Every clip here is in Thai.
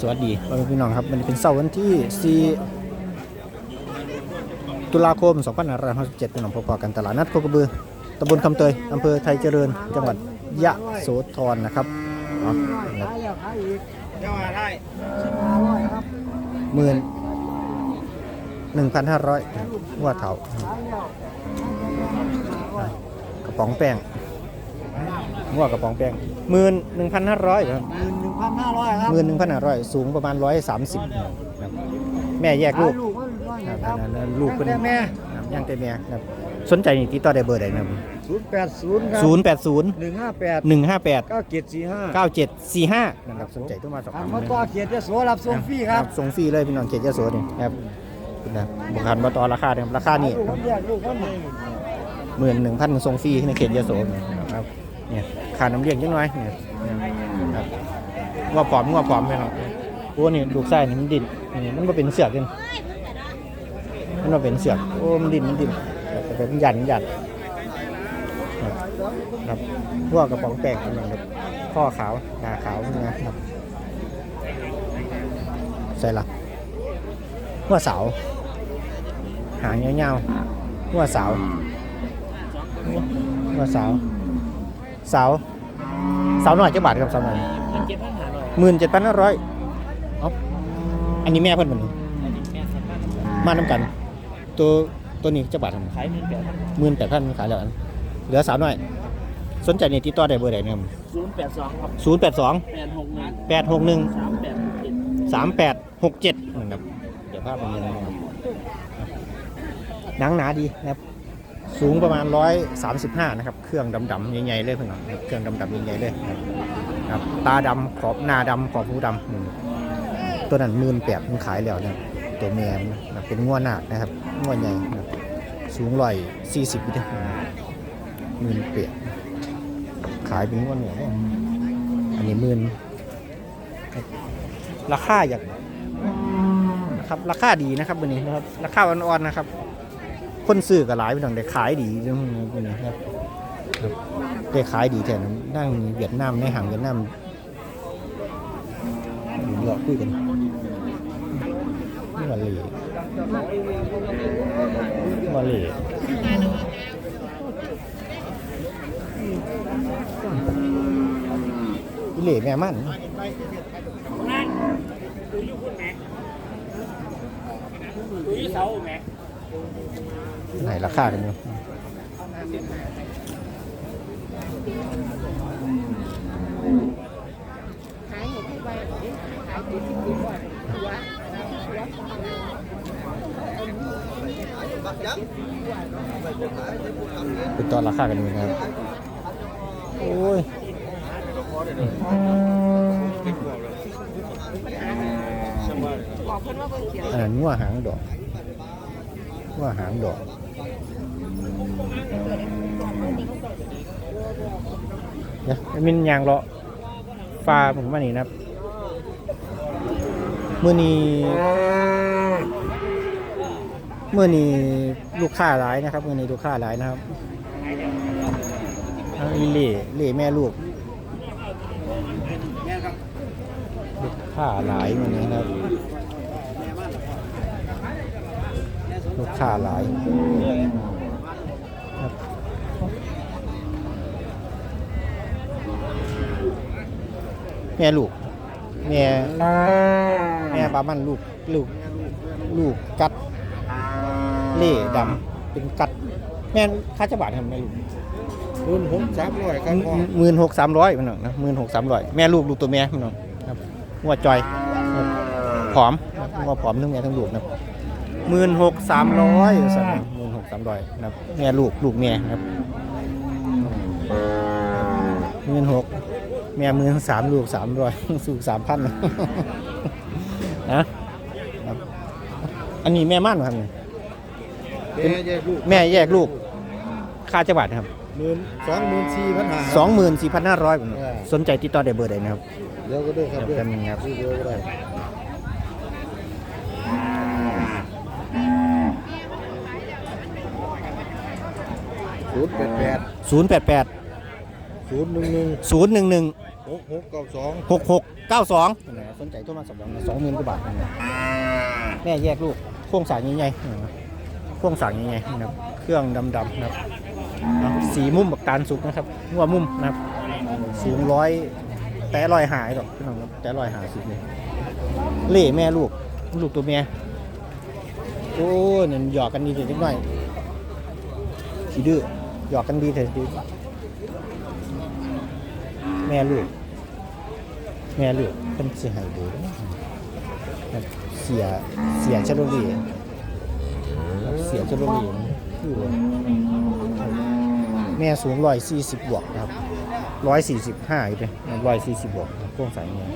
สวัสดีพ่อแม่พี่น้องครับมันเป็นเสาร์วันที่ 4 ตุลาคม 2567พี่น้องพบกันตลาดนัดโคกระบือตำบลคำเตยอำเภอไทยเจริญ จังหวัดยะโสธรนะครับอานะครับเจ้ามาได้หมื่นหนึ่งพันห้าร้อยหัวเถากระป๋องแป้งหัวกระป๋องแป้งหมื่นหนึ่งพันห้าร้อยครับหมื่นหนึ่ง พันห้าร้อยครับหมื่นหนึ่งพันห้าร้อยสูงประมาณร้อยสามสิบแม่แยกลูกลูกมันว่าไงครับครับอันนั้นลูกเป็นแม่แม่ครับย่างแต่แม่ครับสนใจนี่ติดต่อได้เบอร์ใดนะครับศูนย์แปดศูนย์ครับศูนย์แปดศูนย์หนึ่งห้าแปดหนึ่งห้าแปดเก้าเจ็ดสี่ห้าเก้าเจ็ดสี่ห้านะครับสนใจต้องมาสอบทาถางมมอต่อเขียนจะโสรับส่งฟรีครับส่งฟรีเลยพี่น้องเขตยะโสนี่ครับนะบุคคลมาต่อราคาเนี่ยราคานี่ลูกมันแยกลูกมันหนึ่งหมื่นหนึ่งพันส่งฟรีในเขตยะโสนี่ครับเนี่ยค่าน้ำเลี้ยงจังน้อยเนี่ยครับ ว่าผอมว่าผอมไหมครับโอ้นี่ลูกไส้นี่มันดิ่นนี่มันมาเป็นเสือกกันมันมาเป็นเสือกโอ้มันดิ่นมันดิ่นแต่เป็นหยันหยันครับพวกกระป๋องแป้งนี่ครับข้อขาวตาขาวนะครับใส่ละหัวเสาหางยาๆหัวเสาหัวเสาเสาเสาหน่อยจะบาทครับเสาหน่อย ห้าร้อยหมื่นเจ็ดพันห้าร้อยเอาอันนี้แม่เพิ่นมันมาน้ำกัน ตัวตัวนี้จะบาททำไมขายหมื่นแปดพันหมื่นแปดพันขายแล้วอันเหลือสาวน้อย สนใจในติดต่อได้เบอร์ใดเนี่ยศูนย์แปดสองครับศูนย์แปดสองแปดหกหนึ่งแปดหกหนึ่งสามแปดหกเจ็ดสามแปดหกเจ็ดนะครับเดี๋ยวภาพเป็นยังไงนะครับหนังหนาดีนะครับ สูงประมาณร้อยสามสิบห้านะครับ เครื่องดำๆใหญ่ๆเลยเพื่อนครับเครื่องดำๆใหญ่ๆเลยนะ ครับตาดำขอบหน้าดำขอบหูดำตัวนั้นหมื่นแปดมันขายแล้วนะครับตัวแมนนะเป็นง้วหนาคนะครับง้วใหญ่นะสูงร้อยสี่สิบวินาหมื่นแปดขายเป็นง้วเหนือเนี่ยอันนี้หมื่นราคาอย่างนะครับราคาดีนะครับวันนี้นะครับราคาอ่อนๆนะครับ คนซื้อก็หลายไปหน่อยได้ขายดีจังวันนี้ครับ ได้ขายดีแทนนั่งเวียดนามในห่างเวียดนามอยู่เลาะคุยกันนี่มาเลยมาเลยอีเล่แม่มันตุ้ยเสาแม็กไหนราคากันอยู่ ขายอยู่ที่บ้ขายอยู่ที่บ้านหัวหัวเป็นตอนราคากันอยู่นะครับ โอ้ยบอกเพิ่นว่าเพิ่นเขียนอันนั้นงัวหางดอกงัวหางดอก เนี่ยมินยางเลาะฟ้าผมมานี่นะครับเมื่อนี้เมื่อนี้ลูกค้าหลายนะครับเมื่อนี้ลูกค้าหลายนะครับอีเล่เล่แม่ลูกลูกค้าหลายมื่อนี้นะครับลูกค้าหลายครับ แม่ลูกแม่แม่ปลามันลูกลูกลูกกัดเล่ดำเป็นกัด แม่ค่าจะบาททำแม่ลูกคุณผมสามร้อยครับพ่อหมื่นหกสามร้อยมันหน่อยนะหมื่นหกสามร้อยแม่ลูกลูกตัวแม่มันหน่อยครับหัวจอยครับผอมหัวผอมทั้งแม่ทั้งลูกนะหมื่นหกสามร้อยสั่นหมื่นหกสามร้อยนะครับแม่ลูกลูกแม่นะครับหมื่นหก แม่หมื่นสามลูกสามร้อยสูกสามพันนะครับอันนี้แม่ม่านเหรอครับเนี่ยแม่แยกลูกแม่แยกลูกค่าจังหวัดครับหมื่นสองหมื่นสี่พันห้าสองหมื่นสี่พันห้าร้อยเออสนใจติดต่อได้เบอร์ใดนะครับเดี๋ยวก็ได้ครับเดี๋ยวแป๊บนึงครับเดี๋ยวก็ได้ศูนย์แปดแปดศูนย์แปดแปดศูนย์หนึ่งหนึ่งศูนย์หนึ่งหนึ่ง หกหกเก้าสองหกหกเก้าสองสนใจตัวมาสำรองสองหมื่นกว่าบาทนะแม่แยกลูกโครงสร้างใหญ่ๆโครงสร้างใหญ่ๆนะครับเครื่องดำๆนะครับเอาสีมุมบักตาลสุกนะครับหัวมุมนะครับสูงร้อยแต่ร้อยหายหรอกพี่น้องครับแต่ร้อยหาสิบเลยเล่แม่ลูกลูกตัวเมียโอ้ยเนี่ยหยอกกันดีเถอะนิดหน่อยขี้ดื้อหยอกกันดีเถอะดี แม่ลูก แม่ลูกเป็นเสียหายดูครับเสียเสียชโลลีครับเสียชโลลีคือแม่สูงร้อยสี่สิบบวกครับร้อยสี่สิบห้าอยู่เลยร้อยสี่สิบบวกพวงสายเมีย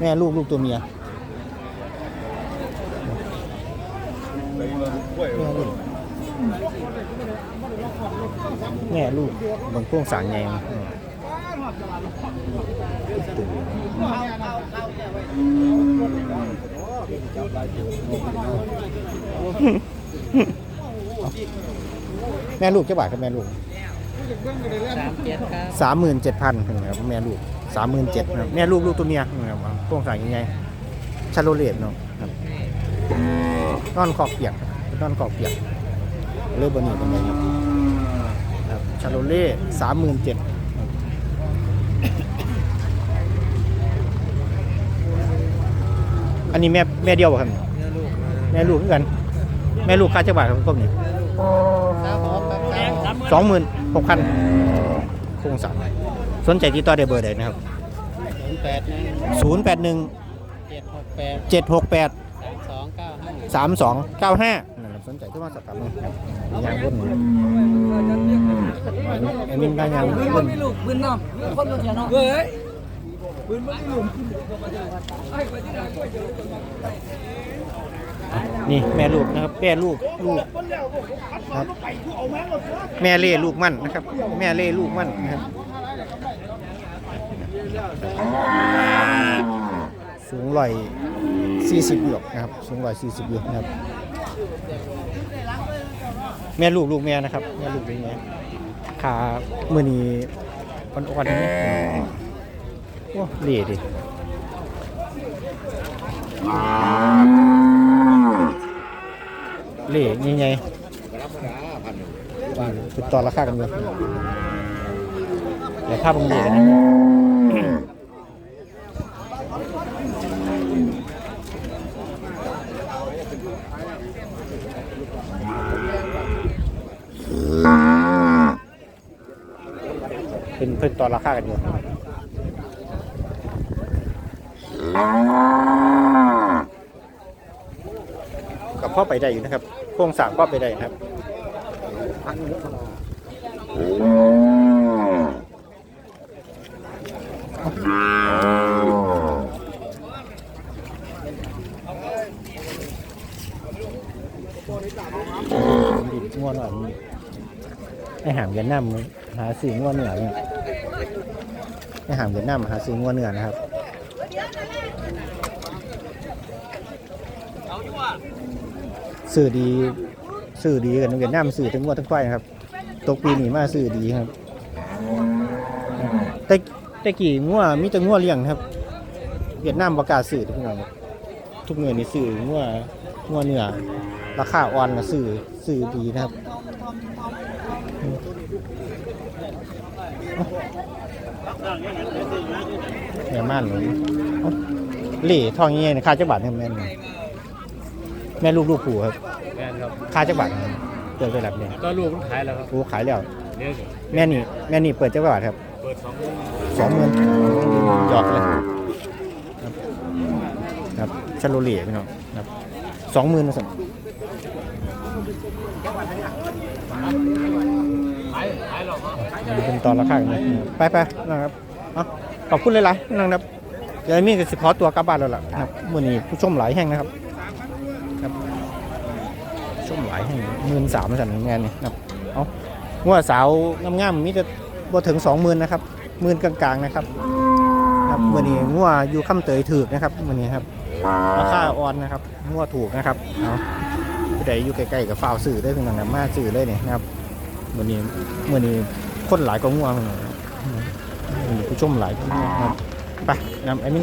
แม่ลูกลูกตัวเมียแม่ลูกแม่ลูกบนพวงสายไงตัว แม่ลูกเจ้าบาทครับแม่ลูกสามเจ็ดครับสามหมื่นเจ็ดพันนะครับแม่ลูกสามหมื่นเจ็ดนะครับแม่ลูกลูกตัวเมียครับพวงสายยังไงชาโลเลตเนาะครับนอนขอบเปียกนอนขอบเปียกเลือบนนี้เป็นไงครับครับชาโลเล่สามหมื่นเจ็ด นนี้แม่แม่เดียวป่ะครับเนี่ยแม่ลูกแม่ลูกเหมือนกัน แม่ลูกค่าเจ้าบาทครับพวกนี้ครับผมครับสองหมื่นหกพันโครงสร้างสนใจติดต่อได้เบอร์ใดนะครับศูนย์แปดหนึ่ง0 8 1เจ็ดหกแปด7 6 8สามสองเก้าห้า3 2 9 5นั่นแหละสนใจที่มาสักคำนะครับยางบนอันนี้ได้ยางบนลูกปืนน้ำคนมาเถียงเนาะเฮ้ย นี่แม่ลูกนะครับแม่ลูกลูกครับแม่เล่ลูกมั่นนะครับ แม่เล่ลูกมั่นนะครับสูงร้อยสี่สิบหยกนะครับสูงร้อยสี่สิบหยกนะครับ แม่ลูกลูกแม่นะครับแม่ลูกลูกแม่ขาเมื่อนี้อ่อนๆนี่ โอ้เละดิเละยังไงติดต่อราคากันอยู่เดี๋ยวภาพมึงเละกันนะเป็นเพิ่นต่อราคากันอยู่ กับพ่อไปได้อยู่นะครับโครงสร้างพ่อไปได้นะครับดิบง่วนหน่อยไอหามเวียดนามหาซื้อง่วนเหนือเนี่ยไอหามเวียดนามหาซื้อง่วนเหนือนะครับ สื่อดีสื่อดีกันเวียดนามสื่อทั้งงวนทั้งควายนะครับ ตกปีนี้มาสื่อดีครับ แต่แต่กี่ง่วมีแต่ง่วเลี้ยงครับ เวียดนามประกาศสื่อทุกอย่างทุกเงินนี่สื่อง่วง่วเหนือราคาอ่อนก็ซื้อซื้อดีนะครับแม่ม่านเลยเอ้าเหล่ทองยังไงเนี่ยค่าจักบาทครับแม่น แม่ลูกลูกผูครับแม่นครับค่าจักบาทเปิดไปแบบนี้ก็ลูกมันขายแล้วครับผูขายแล้วเนี่ยแม่นี่แม่นี่เปิดจักบาทครับเปิดสองมื้อสองหมื่นหยอดเลยครับครับชาโลเล่พี่น้องครับสองหมื่นนะสันเป็นตอนละข้างนะไปไปนะครับเอาขอบคุณหลายๆนะครับเดี๋ยวมีก็สิขอตัวกลับบ้านแล้วล่ะนะครับมื่อนี้ผู้ชมหลายแห่งนะครับครับ ผู้ชมหลายแห่งหมื่นสามสันงานนี่นะครับเอางัวสาวงามๆมีแต่บ่ถึงสองหมื่นนะครับหมื่นกลางๆนะครับครับมื่อนี้งัวอยู่คำเตยถือกนะครับมื่อนี้ครับราคาอ่อนนะครับงัวถูกนะครับเอาผู้ใดอยู่ใกล้ๆกับฟาวสื่อได้เพียงแต่มาสื่อเลยเนี่ยนะครับมื่อนี้มื่อนี้คนหลายก็ง่วงนะครับมีผู้ชมหลายก็ง่วงครับไปนำไอ้มิน